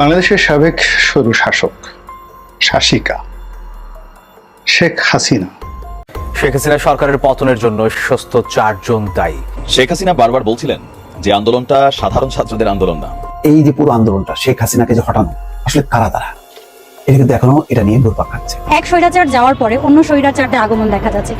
বাংলাদেশের সাবেক সরু শাসক শাসিকা শেখ হাসিনা। শেখ হাসিনা সরকারের পতনের জন্য শীর্ষস্থ চারজন দায়ী। শেখ হাসিনা বারবার বলছিলেন যে আন্দোলনটা সাধারণ ছাত্রদের আন্দোলন না। এই যে পুরো আন্দোলনটা শেখ হাসিনাকে যে হটানো আসলে কারা তারা? এটা কিন্তু এখনও এটা নিয়ে ঘুরপাক খাচ্ছে। এক স্বৈরাচার যাওয়ার পরে অন্য স্বৈরাচারদের আগমন দেখা যাচ্ছে।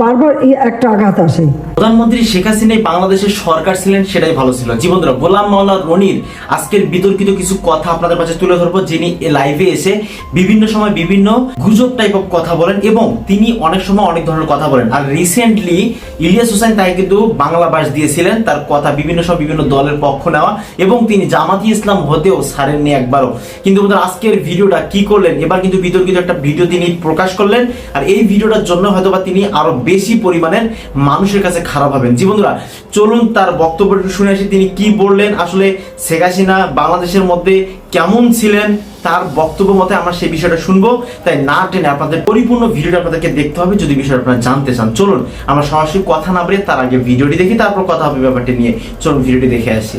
বারবার এই একটা আঘাত আসে। প্রধানমন্ত্রী শেখ হাসিনাই বাংলাদেশের সরকার ছিলেন, সেটাই ভালো ছিল। জীবনরা গোলাম মাওলা রনির আজকের বিতর্কিত কিছু কথা আপনাদের মাঝে তুলে ধরবো, যিনি লাইভে এসে বিভিন্ন সময় বিভিন্ন গুজব টাইপ অফ কথা বলেন এবং তিনি অনেক সময় অনেক ধরনের কথা বলেন। আর রিসেন্টলি ইলিয়াস হোসেন তাই কিন্তু বাংলা বাস দিয়েছিলেন, তার কথা বিভিন্ন সময় বিভিন্ন দলের পক্ষ নেওয়া এবং তিনি জামাতি ইসলাম হতেও ছাড়েননি একবারও। কিন্তু আজকের ভিডিওটা কি করলেন? এবার কিন্তু বিতর্কিত একটা ভিডিও তিনি প্রকাশ করলেন, আর এই ভিডিওটার জন্য হয়তোবা তিনি আরও বেশি পরিমাণের মানুষের কাছে খারাপ হবেন জি বন্ধুরা, চলুন তার বক্তব্যটা শুনে আসি। তিনি কি বললেন? আসলে শেখ হাসিনা বাংলাদেশের মধ্যে কেমন ছিলেন? তার বক্তব্য মতে আমরা সেই বিষয়টা শুনব। তাই না টেনে আপনাদের পরিপূর্ণ ভিডিওটা আপনাদেরকে দেখতে হবে। যদি বিষয়টা আপনারা জানতে চান, চলুন আমরা সরাসরি কথা না বলে তার আগে ভিডিওটি দেখি, তারপর কথা হবে ব্যাপারটি নিয়ে। চলুন ভিডিওটি দেখে আসি।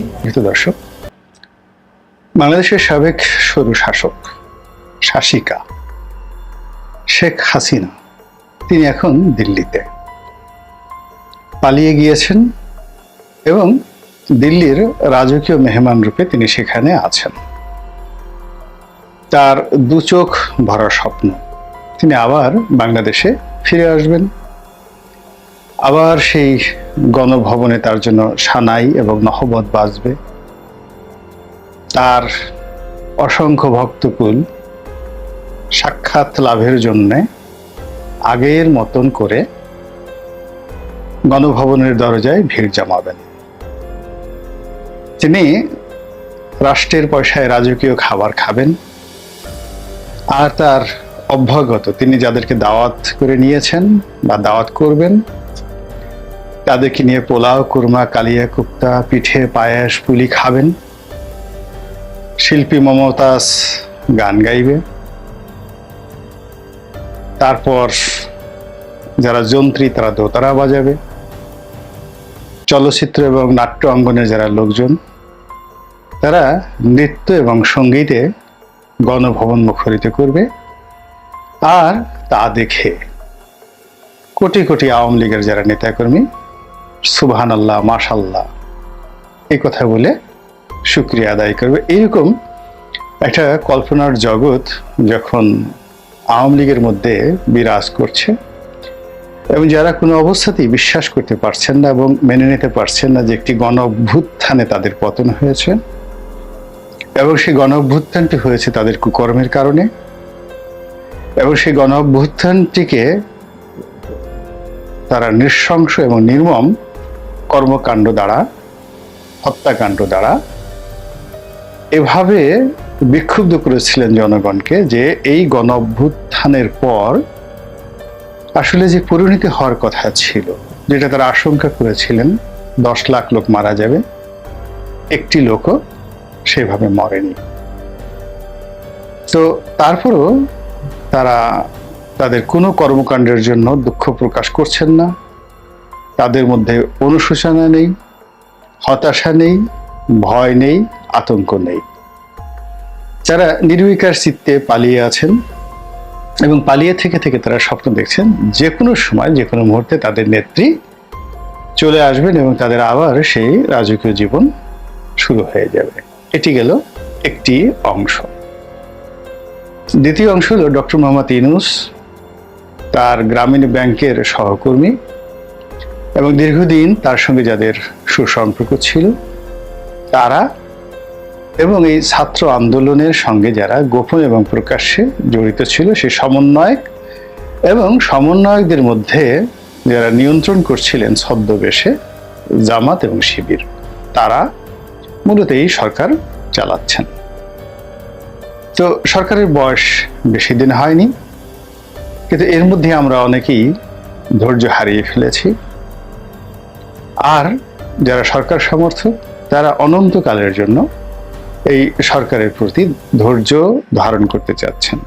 দর্শক, বাংলাদেশের সাবেক সরু শাসক, শাসিকা শেখ হাসিনা তিনি এখন দিল্লিতে। পালিয়ে গিয়েছেন এবং দিল্লির রাজকীয় মেহমান রূপে তিনি সেখানে আছেন। তার দু চোখ ভরা স্বপ্ন। তিনি আবার বাংলাদেশে ফিরে আসবেন। আবার সেই গণভবনে তার জন্য সানাই এবং নহবত বাজবে। তার অসংখ্য ভক্তকুল সাক্ষাৎ লাভের জন্যে আগের মতন করে গণভবনের দরজায় ভিড় জমাবেন। তিনি রাষ্ট্রের পয়সায় রাজকীয় খাবার খাবেন আর তার অভ্যাগত তিনি যাদেরকে দাওয়াত করে নিয়েছেন বা দাওয়াত করবেন, তাদেরকে নিয়ে পোলাও, কুরমা, কালিয়া কুপ্তা, পিঠে, পায়েস, পুলি খাবেন। শিল্পী মমতাজ গান গাইবে। তারপর যারা যন্ত্রী, তারা দোতারা বাজাবে। চলচ্চিত্র এবং নাট্য অঙ্গনের যারা লোকজন, তারা নৃত্য এবং সঙ্গীতে গণভবন মুখরিত করবে আর তা দেখে কোটি কোটি আওয়ামী লীগের যারা নেতাকর্মী সুবহান আল্লাহ মাশাল্লাহ এই কথা বলে শুক্রিয়া আদায় করবে। এইরকম একটা কল্পনার জগৎ যখন আওয়ামী লীগের মধ্যে বিরাজ করছে এবং যারা কোনো অবস্থাতেই বিশ্বাস করতে পারছেন না এবং মেনে নিতে পারছেন না যে একটি গণ অভ্যুত্থানে তাদের পতন হয়েছে এবং সেই গণ অভ্যুত্থানটি হয়েছে তাদের কুকর্মের কারণে এবং সেই গণ অভ্যুত্থানটিকে তারা নৃশংস এবং নির্মম কর্মকাণ্ড দ্বারা, হত্যাকাণ্ড দ্বারা এভাবে বিক্ষুব্ধ করেছিলেন জনগণকে যে এই গণ অভ্যুত্থানের পর আসলে যে পরিণতি হওয়ার কথা ছিল, যেটা তারা আশঙ্কা করেছিলেন, দশ লাখ লোক মারা যাবে, একটি লোকও সেভাবে মরেনি। তো তারপরও তারা তাদের কোনো কর্মকাণ্ডের জন্য দুঃখ প্রকাশ করছেন না। তাদের মধ্যে অনুশোচনা নেই, হতাশা নেই, ভয় নেই, আতঙ্ক নেই। যারা নির্বিকার চিত্তে পালিয়ে আছেন এবং পালিয়ে থেকে থেকে তারা স্বপ্ন দেখছেন যে কোনো সময় যে কোনো মুহূর্তে তাদের নেত্রী চলে আসবেন এবং তাদের আবার সেই রাজকীয় জীবন শুরু হয়ে যাবে। এটি গেল একটি অংশ। দ্বিতীয় অংশ হলো ডক্টর মোহাম্মদ ইনুস তার গ্রামীণ ব্যাংকের সহকর্মী এবং দীর্ঘদিন তার সঙ্গে যাদের সুসম্পর্ক ছিল, তারা এবং এই ছাত্র আন্দোলনের সঙ্গে যারা গোপন এবং প্রকাশ্যে জড়িত ছিল সে সমন্বয়ক এবং সমন্বয়কদের মধ্যে যারা নিয়ন্ত্রণ করছিলেন ছদ্মবেশে, জামাত এবং শিবির, তারা মূলত এই সরকার চালাচ্ছেন। তো সরকারের বয়স বেশি দিন হয়নি, কিন্তু এর মধ্যে আমরা অনেকেই ধৈর্য হারিয়ে ফেলেছি। আর যারা সরকার সমর্থক, তারা অনন্তকালের জন্য এই সরকারের প্রতি ধৈর্য ধারণ করতে চাচ্ছেন।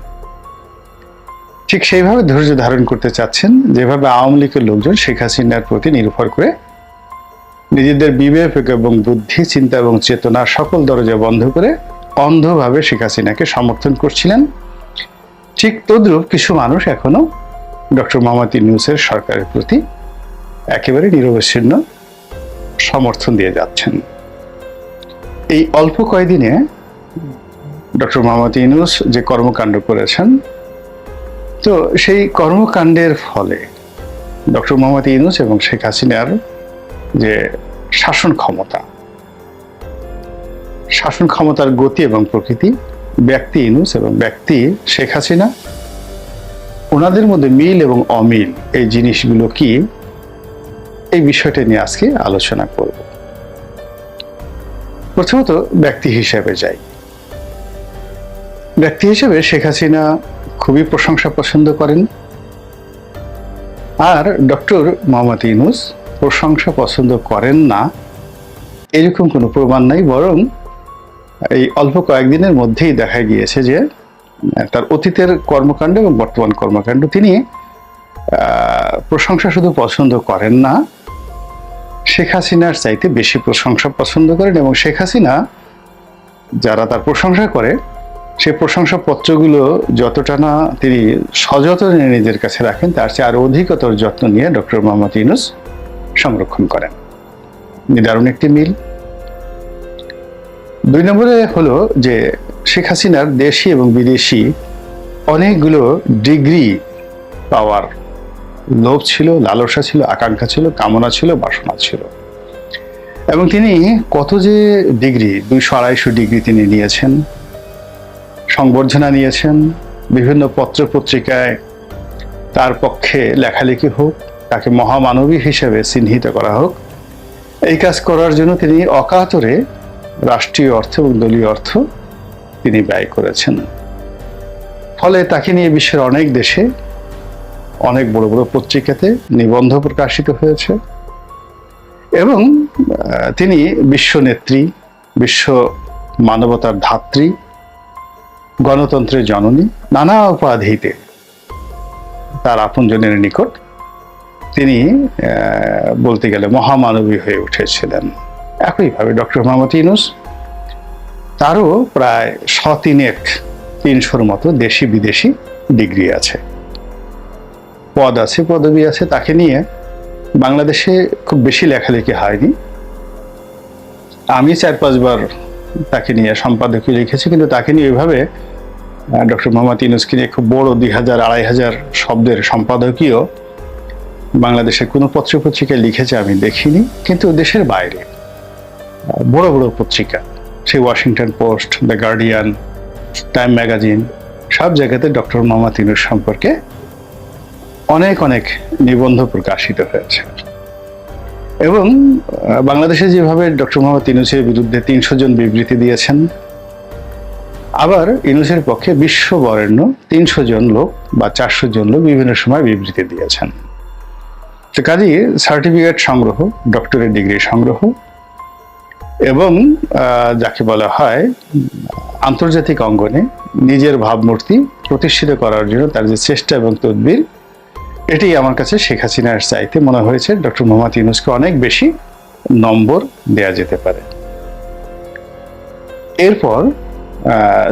ঠিক সেইভাবে ধৈর্য ধারণ করতে চাচ্ছেন যেভাবে আওয়ামী লীগের লোকজন শেখ হাসিনার প্রতি নির্ভর করে নিজেদের বিবেক এবং বুদ্ধি, চিন্তা এবং চেতনার সকল দরজা বন্ধ করে অন্ধভাবে শেখ হাসিনাকে সমর্থন করছিলেন। ঠিক তদ্রূপ কিছু মানুষ এখনও ডক্টর মোহাম্মদ ইউনুসের সরকারের প্রতি একেবারে নিরবচ্ছিন্ন সমর্থন দিয়ে যাচ্ছেন। এই অল্প কয়দিনে ডক্টর মোহাম্মদ ইউনুস যে কর্মকাণ্ড করেছেন, তো সেই কর্মকাণ্ডের ফলে ডক্টর মোহাম্মদ ইউনুস এবং শেখ হাসিনার যে শাসন ক্ষমতা, শাসন ক্ষমতার গতি এবং প্রকৃতি, ব্যক্তি ইনুস এবং ব্যক্তি শেখ হাসিনা, ওনাদের মধ্যে মিল এবং অমিল এই জিনিসগুলো কি? এই বিষয়টা নিয়ে আজকে আলোচনা করব। প্রথমত ব্যক্তি হিসেবে যাই। ব্যক্তি হিসেবে শেখ হাসিনা খুবই প্রশংসা পছন্দ করেন। আর ডক্টর মোহাম্মদ ইউনুস প্রশংসা পছন্দ করেন না। এরকম কোনো প্রমাণ নাই, বরং এই অল্প কয়েকদিনের মধ্যেই দেখা গিয়েছে যে, তার অতীতের কর্মকাণ্ড এবং বর্তমান কর্মকাণ্ড তিনি প্রশংসা শুধু পছন্দ করেন না শেখ হাসিনার চাইতে বেশি প্রশংসা পছন্দ করেন এবং শেখ হাসিনা যারা তার প্রশংসা করে সেই প্রশংসা পত্রগুলো যতটা না তিনি সযত্নে নিজের কাছে রাখেন, তার চেয়ে আরও অধিকতর যত্ন নিয়ে ডক্টর মোহাম্মদ ইউনুস সংরক্ষণ করেন। নিদারুণ একটি মিল। দুই নম্বরে হলো যে শেখ হাসিনার দেশি এবং বিদেশি অনেকগুলো ডিগ্রি পাওয়ার লোভ ছিল, লালসা ছিল, আকাঙ্ক্ষা ছিল, কামনা ছিল, বাসনা ছিল। এবং তিনি কত যে ডিগ্রি, দুইশো আড়াইশো ডিগ্রি তিনি নিয়েছেন, সংবর্ধনা নিয়েছেন, বিভিন্ন পত্র পত্রিকায় তার পক্ষে লেখালেখি হোক, তাকে মহামানবী হিসেবে চিহ্নিত করা হোক, এই কাজ করার জন্য তিনি অকাতরে রাষ্ট্রীয় অর্থ এবং দলীয় অর্থ তিনি ব্যয় করেছেন। ফলে তাকে নিয়ে বিশ্বের অনেক দেশে অনেক বড় বড় পত্রিকাতে নিবন্ধ প্রকাশিত হয়েছে। এবং তিনি বিশ্ব নেত্রী, বিশ্ব মানবতার ধাত্রী, গণতন্ত্রের জননী, নানা উপাধিতে তার আপনজনের নিকট তিনি বলতে গেলে মহামানবী হয়ে উঠেছিলেন। একইভাবে ডক্টর মোহাম্মদ ইউনুস তারও প্রায় শতিনেক, তিনশোর মতো দেশি বিদেশি ডিগ্রি আছে। পদ আছে, পদবি আছে, তাকে নিয়ে বাংলাদেশে খুব বেশি লেখালেখি হয়নি। আমি চার পাঁচবার তাকে নিয়ে সম্পাদকীয় লিখেছি, কিন্তু তাকে নিয়ে ওইভাবে ডক্টর মোহাম্মদ ইউনুসকে নিয়ে খুব বড় দুই হাজার, আড়াই হাজার শব্দের সম্পাদকীয় বাংলাদেশের কোনো পত্রপত্রিকায় লিখেছে আমি দেখিনি, কিন্তু দেশের বাইরে বড় বড় পত্রিকা, সেই Washington Post, the Guardian, Time magazine, সব জায়গাতে ডক্টর মোহাম্মদ ইউনুস সম্পর্কে অনেক অনেক নিবন্ধ প্রকাশিত হয়েছে। এবং বাংলাদেশে যেভাবে ডক্টর মোহাম্মদ ইউনুসের বিরুদ্ধে তিনশো জন বিবৃতি দিয়েছেন, আবার ইনুসের পক্ষে বিশ্ব বরেণ্য তিনশো জন লোক বা চারশো জন লোক বিভিন্ন সময় বিবৃতি দিয়েছেন। তো কাজেই সার্টিফিকেট সংগ্রহ, ডক্টরেট ডিগ্রি সংগ্রহ এবং যাকে বলা হয়, আন্তর্জাতিক অঙ্গনে নিজের ভাবমূর্তি প্রতিষ্ঠিত করার জন্য তার যে চেষ্টা এবং তদবির এটি আমার কাছে শেখ হাসিনার চাইতে মনে হয়েছে। ডক্টর মোহাম্মদ ইউনুসকে অনেক বেশি নম্বর দেয়া যেতে পারে। এরপর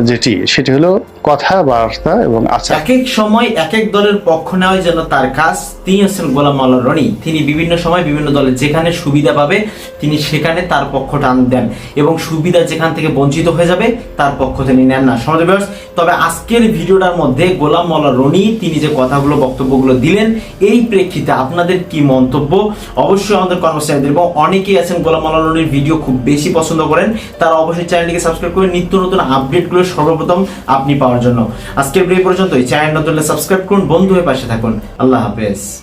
যেটি, সেটি হলো কথাবার্তা এবং আচার। এক এক সময় এক এক দলের পক্ষ নেওয়াই যেন তার কাজ তিনি হচ্ছেন গোলাম মাল্লা রনি। তিনি বিভিন্ন সময় বিভিন্ন দলের যেখানে সুবিধা পাবে, তিনি সেখানে তার পক্ষ টান দেন এবং সুবিধা যেখান থেকে বঞ্চিত হয়ে যাবে, তার পক্ষ তিনি নেন না। সমাজ তবে আজকের ভিডিওটার মধ্যে গোলাম মাল্লা রনি তিনি যে কথাগুলো, বক্তব্যগুলো দিলেন, এই প্রেক্ষিতে আপনাদের কি মন্তব্য? অবশ্যই আমাদের কর্মচারী এবং অনেকেই আছেন গোলাম মাল্লা রনির ভিডিও খুব বেশি পছন্দ করেন, তারা অবশ্যই চ্যানেলটিকে সাবস্ক্রাইব করে নিত্য নতুন আপডেটগুলো সর্বপ্রথম আপনি পাওয়ার জন্য। আজকের ভিডিও পর্যন্তই। চ্যানেল নতুন সাবস্ক্রাইব করুন। বন্ধু হয়ে পাশে থাকুন। আল্লাহ হাফেজ।